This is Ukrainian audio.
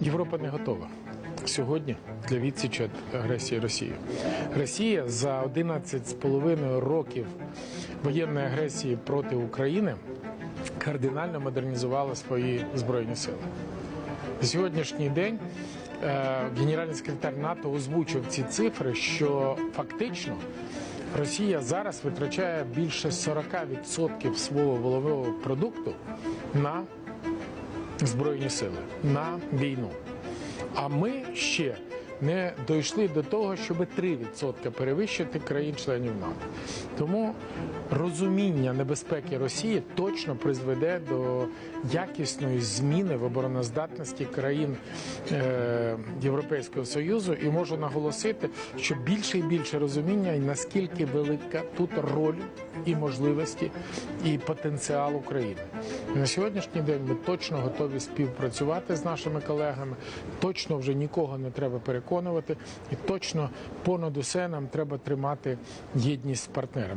Європа не готова сьогодні для відсічі агресії Росії. Росія за 11,5 років воєнної агресії проти України кардинально модернізувала свої збройні сили. Сьогоднішній день е, генеральний секретар НАТО озвучив ці цифри, що фактично Росія зараз витрачає більше 40% свого волового продукту на збройні сили, на війну. А ми ще не дійшли до того, щоб 3% перевищити країн-членів НАТО. Тому розуміння небезпеки Росії точно призведе до якісної зміни в обороноздатності країн е, Європейського Союзу. І можу наголосити, що більше і більше розуміння, і наскільки велика тут роль і можливості, і потенціал України. На сьогоднішній день ми точно готові співпрацювати з нашими колегами. Точно вже нікого не треба переконувати, і точно понад усе нам треба тримати єдність з партнерами.